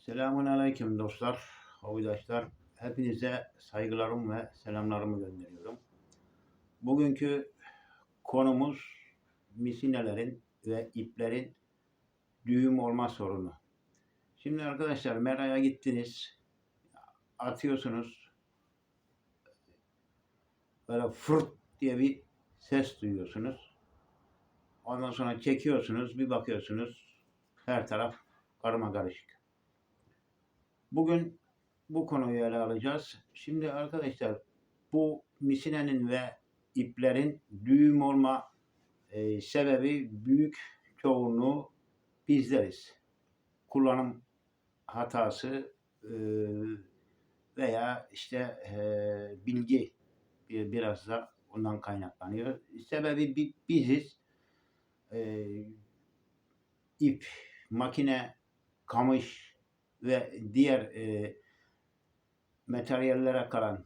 Selamun Aleyküm dostlar, abidaşlar. Hepinize saygılarım ve selamlarımı gönderiyorum. Bugünkü konumuz misinelerin ve iplerin düğüm olma sorunu. Şimdi arkadaşlar meraya gittiniz, atıyorsunuz, böyle fırt diye bir ses duyuyorsunuz. Ondan sonra çekiyorsunuz, bir bakıyorsunuz her taraf karma karışık. Bugün bu konuyu ele alacağız. Şimdi arkadaşlar bu misinenin ve iplerin düğüm olma e, sebebi büyük çoğunluğu bizleriz. Kullanım hatası e, veya işte e, bilgi bir- biraz da ondan kaynaklanıyor. Sebebi bi- biziz. E, ip, makine, kamış ve diğer e, materyallere kalan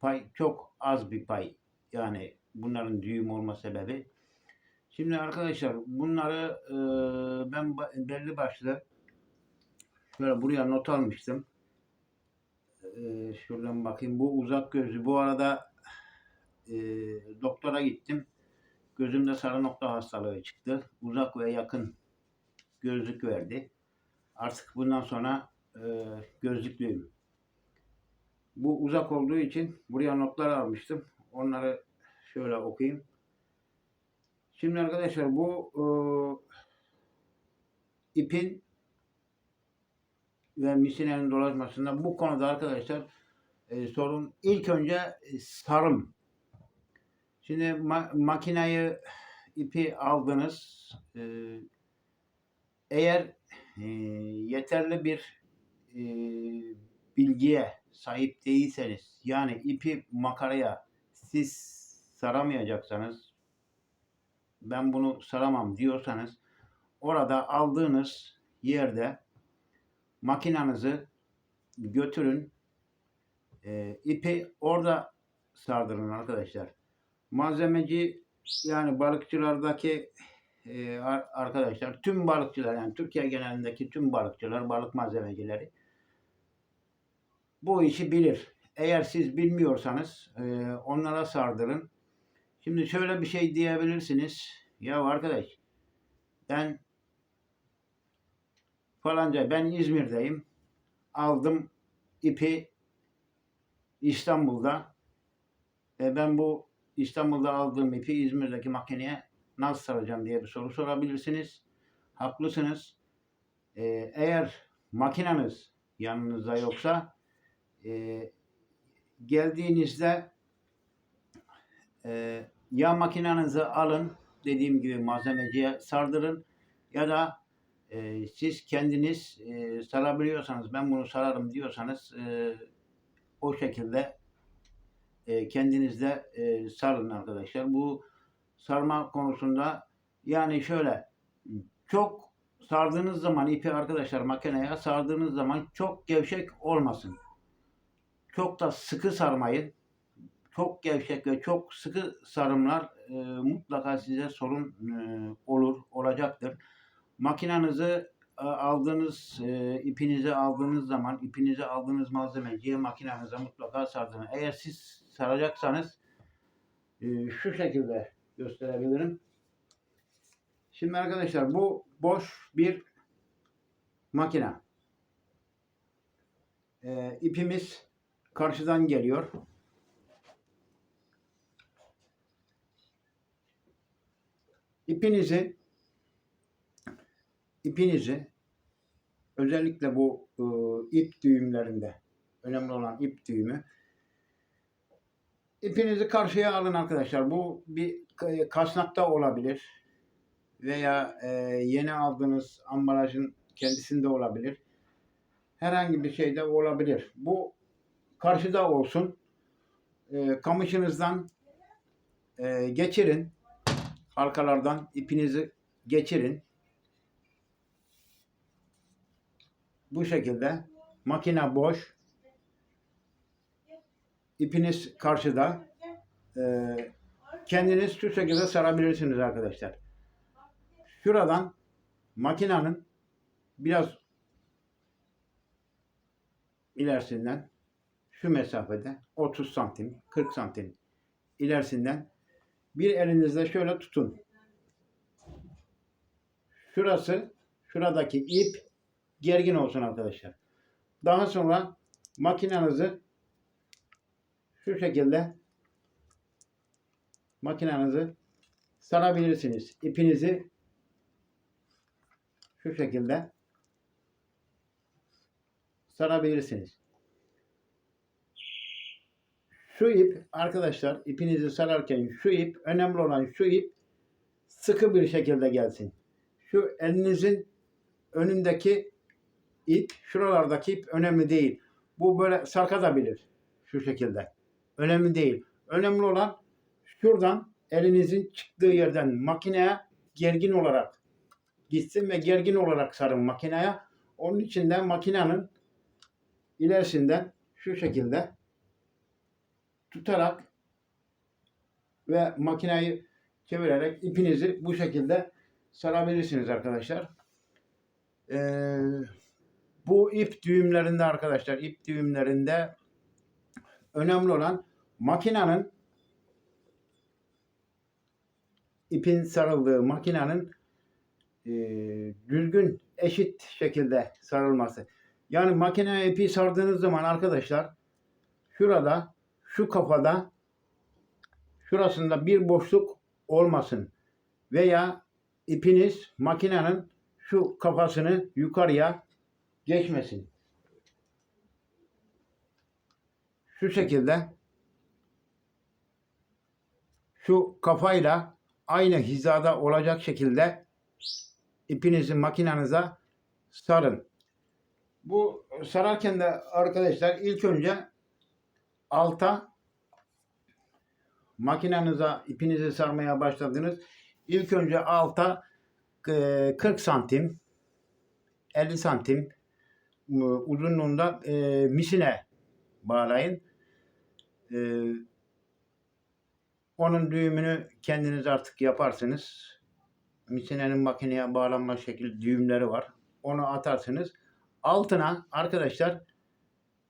pay çok az bir pay. Yani bunların düğüm olma sebebi. Şimdi arkadaşlar bunları e, ben belli başlı şöyle buraya not almıştım. E, şuradan bakayım. Bu uzak gözlü. Bu arada e, doktora gittim. Gözümde sarı nokta hastalığı çıktı. Uzak ve yakın gözlük verdi. Artık bundan sonra e, gözlüklüyüm. Bu uzak olduğu için buraya notlar almıştım. Onları şöyle okuyayım. Şimdi arkadaşlar bu e, ipin ve misinenin dolaşmasında bu konuda arkadaşlar e, sorun ilk önce sarım. Şimdi ma- makinayı ipi aldınız. E, eğer e, yeterli bir e, bilgiye sahip değilseniz yani ipi makaraya siz saramayacaksanız ben bunu saramam diyorsanız orada aldığınız yerde makinanızı götürün e, ipi orada sardırın arkadaşlar. Malzemeci yani balıkçılardaki e, ar- arkadaşlar tüm balıkçılar yani Türkiye genelindeki tüm balıkçılar balık malzemecileri bu işi bilir. Eğer siz bilmiyorsanız e, onlara sardırın. Şimdi şöyle bir şey diyebilirsiniz. Ya arkadaş ben falanca ben İzmir'deyim. Aldım ipi İstanbul'da. E ben bu İstanbul'da aldığım ipi İzmir'deki makineye nasıl saracağım diye bir soru sorabilirsiniz. Haklısınız. E, eğer makineniz yanınızda yoksa e, geldiğinizde e, ya makinenizi alın dediğim gibi malzemeciye sardırın ya da e, siz kendiniz e, sarabiliyorsanız ben bunu sararım diyorsanız e, o şekilde e, kendiniz de e, sarın arkadaşlar. Bu sarma konusunda yani şöyle çok sardığınız zaman ipi arkadaşlar makineye sardığınız zaman çok gevşek olmasın. Çok da sıkı sarmayın. Çok gevşek ve çok sıkı sarımlar e, mutlaka size sorun e, olur, olacaktır. Makinanızı e, aldığınız, e, ipinizi aldığınız zaman, ipinizi aldığınız malzemeciye makinanıza mutlaka sardırın. Eğer siz saracaksanız e, şu şekilde gösterebilirim. Şimdi arkadaşlar bu boş bir makine. E, ipimiz karşıdan geliyor. İpinizi ipinizi özellikle bu e, ip düğümlerinde önemli olan ip düğümü ipinizi karşıya alın arkadaşlar. Bu bir kasnakta olabilir veya e, yeni aldığınız ambalajın kendisinde olabilir. Herhangi bir şeyde olabilir. Bu karşıda olsun. E, kamışınızdan e, geçirin. Arkalardan ipinizi geçirin. Bu şekilde makine boş. İpiniz karşıda. Ee, kendiniz şu şekilde sarabilirsiniz arkadaşlar. Şuradan makinenin biraz ilerisinden şu mesafede 30 santim, 40 santim ilerisinden bir elinizle şöyle tutun. Şurası, şuradaki ip gergin olsun arkadaşlar. Daha sonra makinenizi şu şekilde makinenizi sarabilirsiniz. İpinizi şu şekilde sarabilirsiniz. Şu ip arkadaşlar ipinizi sararken şu ip önemli olan şu ip sıkı bir şekilde gelsin. Şu elinizin önündeki ip, şuralardaki ip önemli değil. Bu böyle sarkabilir şu şekilde. Önemli değil. Önemli olan şuradan elinizin çıktığı yerden makineye gergin olarak gitsin ve gergin olarak sarın makineye. Onun için de makinenin ilerisinden şu şekilde tutarak ve makineyi çevirerek ipinizi bu şekilde sarabilirsiniz arkadaşlar. Ee, bu ip düğümlerinde arkadaşlar ip düğümlerinde önemli olan makinenin ipin sarıldığı makinenin e, düzgün eşit şekilde sarılması. Yani makineye ipi sardığınız zaman arkadaşlar şurada şu kafada şurasında bir boşluk olmasın. Veya ipiniz makinenin şu kafasını yukarıya geçmesin. Şu şekilde şu kafayla aynı hizada olacak şekilde ipinizi makinenize sarın. Bu sararken de arkadaşlar ilk önce alta makinenize ipinizi sarmaya başladınız. İlk önce alta e, 40 santim 50 santim e, uzunluğunda e, misine bağlayın. Onun düğümünü kendiniz artık yaparsınız. Misinenin makineye bağlanma şekil düğümleri var. Onu atarsınız. Altına arkadaşlar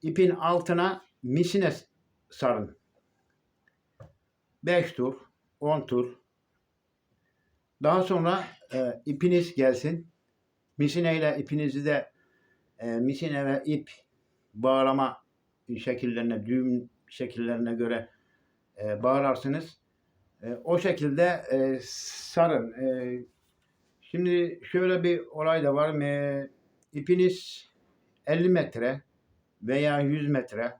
ipin altına misine sarın. 5 tur, 10 tur. Daha sonra e, ipiniz gelsin. Misine ile ipinizi de e, misine ve ip bağlama şekillerine, düğüm şekillerine göre e, bağlarsınız. E, o şekilde e, sarın. E, şimdi şöyle bir olay da var. E, ipiniz 50 metre veya 100 metre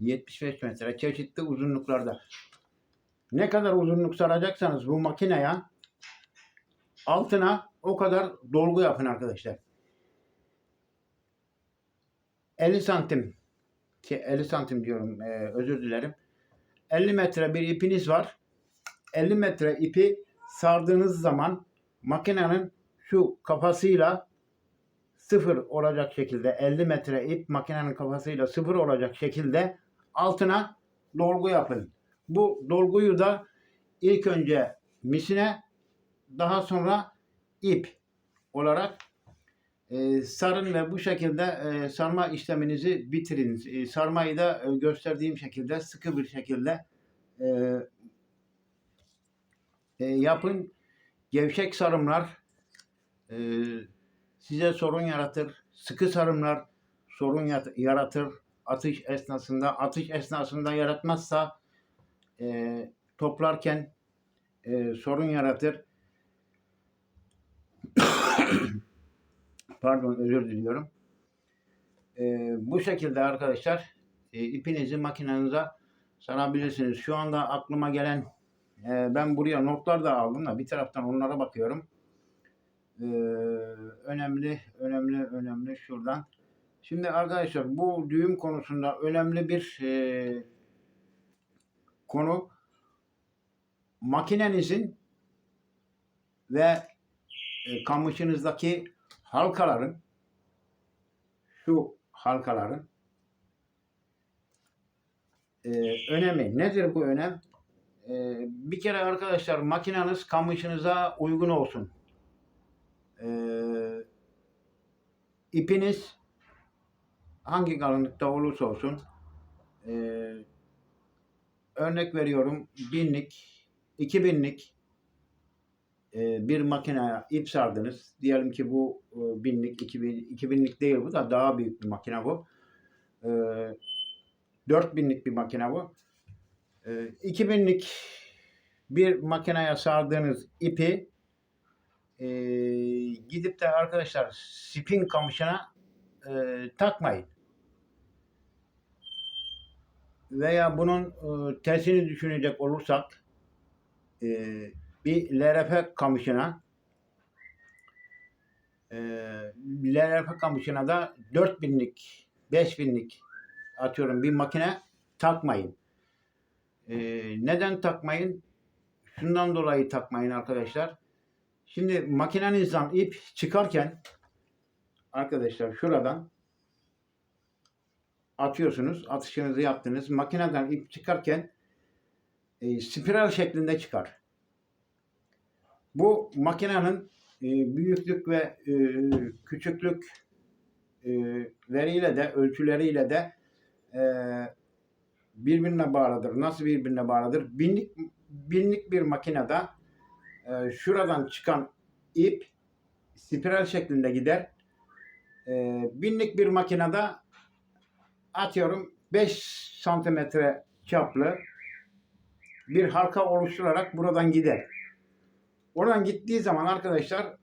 75 metre çeşitli uzunluklarda. Ne kadar uzunluk saracaksanız bu makineye altına o kadar dolgu yapın arkadaşlar. 50 santim ki 50 santim diyorum e, özür dilerim. 50 metre bir ipiniz var. 50 metre ipi sardığınız zaman makinenin şu kafasıyla sıfır olacak şekilde 50 metre ip makinenin kafasıyla sıfır olacak şekilde altına dolgu yapın. Bu dolguyu da ilk önce misine daha sonra ip olarak e, sarın ve bu şekilde e, sarma işleminizi bitirin. E, sarmayı da e, gösterdiğim şekilde sıkı bir şekilde e, yapın. Gevşek sarımlar size sorun yaratır. Sıkı sarımlar sorun yaratır. Atış esnasında, atış esnasında yaratmazsa toplarken sorun yaratır. Pardon özür diliyorum. E, bu şekilde arkadaşlar e, ipinizi makinenize sarabilirsiniz. Şu anda aklıma gelen e, ben buraya notlar da aldım da bir taraftan onlara bakıyorum. E, önemli, önemli, önemli şuradan. Şimdi arkadaşlar bu düğüm konusunda önemli bir e, konu makinenizin ve e, kamışınızdaki halkaların şu halkaların e, önemi nedir bu önem? E, bir kere arkadaşlar makineniz kamışınıza uygun olsun. E, ipiniz hangi kalınlıkta olursa olsun e, örnek veriyorum binlik, iki binlik e, bir makineye ip sardınız. Diyelim ki bu e, binlik, iki, bin, iki değil bu da daha büyük bir makine bu. E, dört binlik bir makine bu. E, iki binlik bir makineye sardığınız ipi e, gidip de arkadaşlar spin kamışına e, takmayın. Veya bunun e, tersini düşünecek olursak e, bir LRF kamışına e, LRF kamışına da 4000'lik 5000'lik atıyorum bir makine takmayın. E, neden takmayın? Şundan dolayı takmayın arkadaşlar. Şimdi makinenizden ip çıkarken arkadaşlar şuradan atıyorsunuz. Atışınızı yaptınız. Makineden ip çıkarken e, spiral şeklinde çıkar. Bu makinenin e, büyüklük ve e, küçüklük e, leriyle de ölçüleriyle de e, birbirine bağlıdır. Nasıl birbirine bağlıdır? Binlik binlik bir makinede e, şuradan çıkan ip spiral şeklinde gider. E, binlik bir makinede atıyorum 5 santimetre çaplı bir halka oluşturarak buradan gider. Oradan gittiği zaman arkadaşlar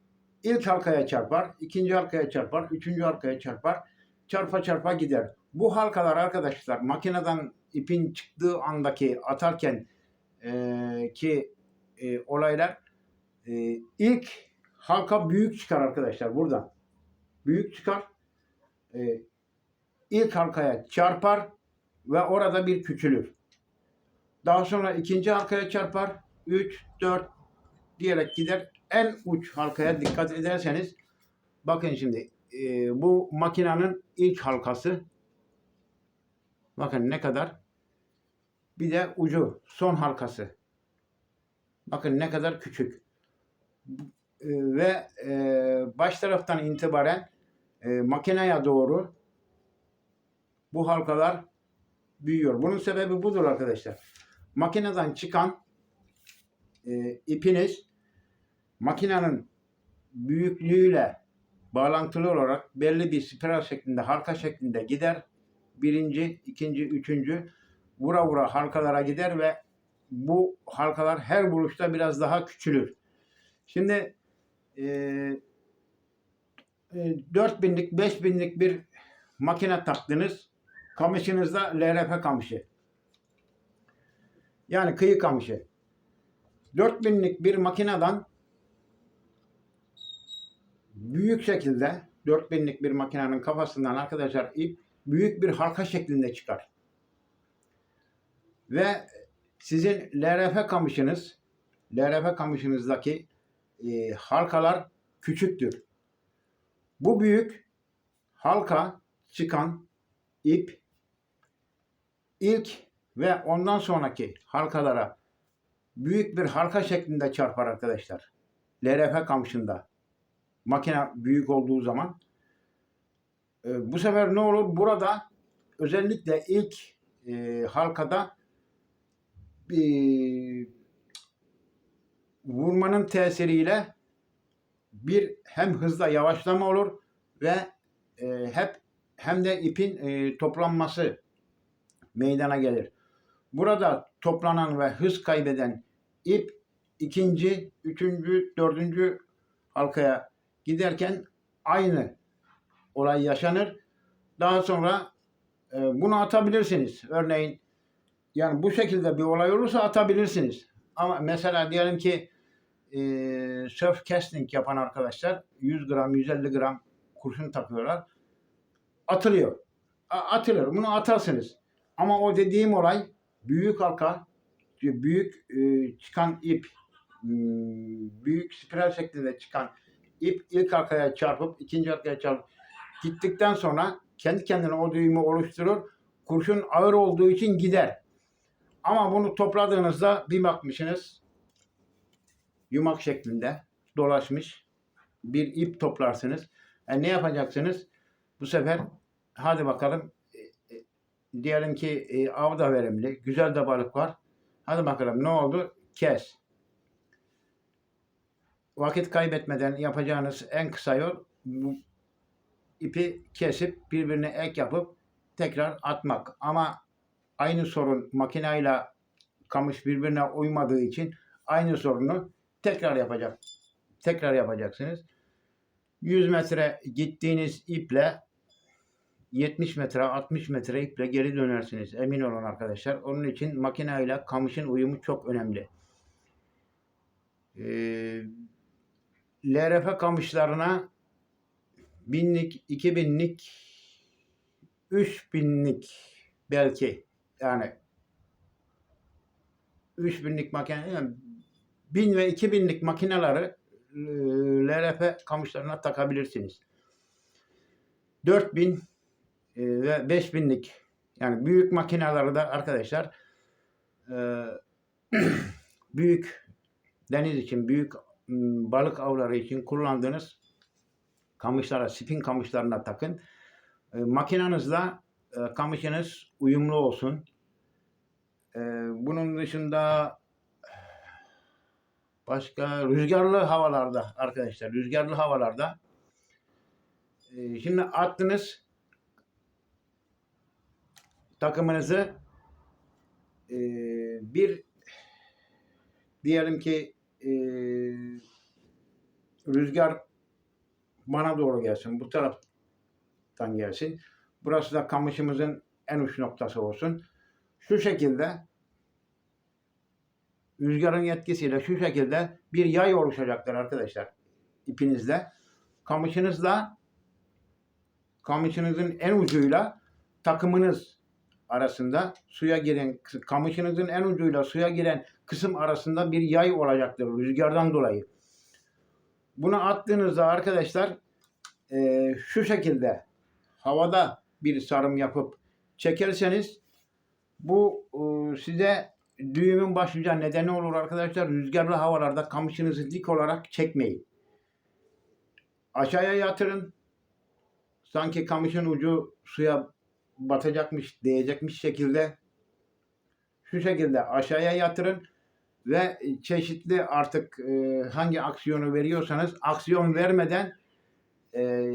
ilk halkaya çarpar, ikinci halkaya çarpar, üçüncü halkaya çarpar. Çarpa çarpa gider. Bu halkalar arkadaşlar makineden ipin çıktığı andaki atarken e, ki e, olaylar e, ilk halka büyük çıkar arkadaşlar buradan. Büyük çıkar. E, ilk halkaya çarpar ve orada bir küçülür. Daha sonra ikinci halkaya çarpar. 3, 4 diyerek gider. En uç halkaya dikkat ederseniz bakın şimdi e, bu makinenin ilk halkası bakın ne kadar bir de ucu son halkası bakın ne kadar küçük E, ve e, baş taraftan itibaren e, makineye doğru bu halkalar büyüyor. Bunun sebebi budur arkadaşlar. Makineden çıkan e, ipiniz makinenin büyüklüğüyle bağlantılı olarak belli bir spiral şeklinde, halka şeklinde gider. Birinci, ikinci, üçüncü vura vura halkalara gider ve bu halkalar her vuruşta biraz daha küçülür. Şimdi e, e, 4000'lik, 5000'lik bir makine taktınız. Kamışınızda LRF kamışı. Yani kıyı kamışı. 4000'lik bir makineden büyük şekilde 4000'lik bir makinenin kafasından arkadaşlar ip büyük bir halka şeklinde çıkar. Ve sizin LRF kamışınız LRF kamışınızdaki e, halkalar küçüktür. Bu büyük halka çıkan ip ilk ve ondan sonraki halkalara büyük bir halka şeklinde çarpar arkadaşlar. LRF kamışında. Makine büyük olduğu zaman. E, bu sefer ne olur? Burada özellikle ilk e, halkada bir vurmanın tesiriyle bir hem hızla yavaşlama olur ve e, hep hem de ipin e, toplanması meydana gelir. Burada toplanan ve hız kaybeden ip ikinci, üçüncü, dördüncü halkaya giderken aynı olay yaşanır. Daha sonra e, bunu atabilirsiniz. Örneğin yani bu şekilde bir olay olursa atabilirsiniz. Ama mesela diyelim ki e, surf casting yapan arkadaşlar 100 gram, 150 gram kurşun takıyorlar. Atılıyor. A- atılır. Bunu atarsınız. Ama o dediğim olay büyük halka, büyük e, çıkan ip, hmm, büyük spiral şeklinde çıkan ip ilk halkaya çarpıp ikinci halkaya çarpıp gittikten sonra kendi kendine o düğümü oluşturur. Kurşun ağır olduğu için gider. Ama bunu topladığınızda bir bakmışsınız yumak şeklinde dolaşmış bir ip toplarsınız. E ne yapacaksınız? Bu sefer hadi bakalım e, e, diyelim ki e, av da verimli, güzel de balık var. Hadi bakalım ne oldu? Kes. Vakit kaybetmeden yapacağınız en kısa yol ipi kesip birbirine ek yapıp tekrar atmak. Ama aynı sorun makineyle kamış birbirine uymadığı için aynı sorunu tekrar yapacak. Tekrar yapacaksınız. 100 metre gittiğiniz iple 70 metre 60 metre iple geri dönersiniz. Emin olun arkadaşlar. Onun için makineyle kamışın uyumu çok önemli. Ee, LRF kamışlarına binlik, iki binlik, üç binlik belki yani üç binlik makine yani bin ve iki binlik makineleri e, LRF kamışlarına takabilirsiniz. 4000 e, ve 5000'lik yani büyük makineleri de arkadaşlar e, büyük deniz için büyük balık avları için kullandığınız kamışlara, spin kamışlarına takın. E, makinenizle e, kamışınız uyumlu olsun. E, bunun dışında başka rüzgarlı havalarda arkadaşlar, rüzgarlı havalarda e, şimdi attınız takımınızı e, bir diyelim ki e, rüzgar bana doğru gelsin. Bu taraftan gelsin. Burası da kamışımızın en uç noktası olsun. Şu şekilde rüzgarın yetkisiyle şu şekilde bir yay oluşacaktır arkadaşlar ipinizle. Kamışınızla kamışınızın en ucuyla takımınız arasında suya giren kamışınızın en ucuyla suya giren kısım arasında bir yay olacaktır rüzgardan dolayı. Bunu attığınızda arkadaşlar e, şu şekilde havada bir sarım yapıp çekerseniz bu e, size düğümün başlayacağı nedeni olur arkadaşlar. Rüzgarlı havalarda kamışınızı dik olarak çekmeyin. Aşağıya yatırın. Sanki kamışın ucu suya batacakmış, değecekmiş şekilde şu şekilde aşağıya yatırın ve çeşitli artık e, hangi aksiyonu veriyorsanız aksiyon vermeden e,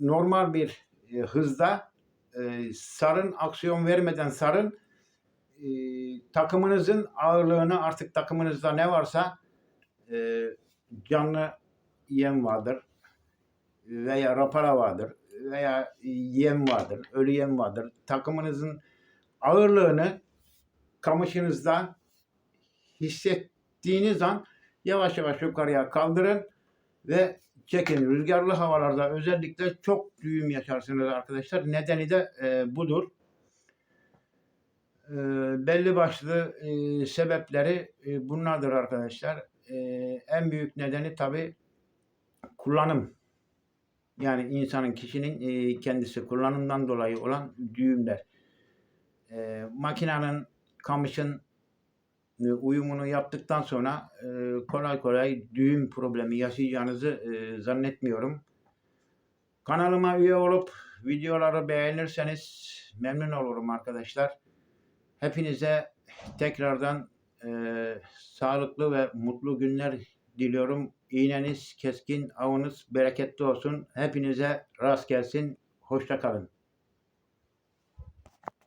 normal bir e, hızda e, sarın aksiyon vermeden sarın e, takımınızın ağırlığını artık takımınızda ne varsa e, canlı yem vardır veya rapara vardır veya yem vardır, ölü yem vardır. Takımınızın ağırlığını kamışınızda hissettiğiniz an yavaş yavaş yukarıya kaldırın ve çekin. Rüzgarlı havalarda özellikle çok düğüm yaşarsınız arkadaşlar. Nedeni de e, budur. E, belli başlı e, sebepleri e, bunlardır arkadaşlar. E, en büyük nedeni tabi kullanım. Yani insanın, kişinin e, kendisi kullanımdan dolayı olan düğümler. E, makinenin, kamışın uyumunu yaptıktan sonra e, kolay kolay düğüm problemi yaşayacağınızı e, zannetmiyorum. Kanalıma üye olup videoları beğenirseniz memnun olurum arkadaşlar. Hepinize tekrardan e, sağlıklı ve mutlu günler diliyorum. İğneniz keskin, avınız bereketli olsun. Hepinize rast gelsin. Hoşça kalın.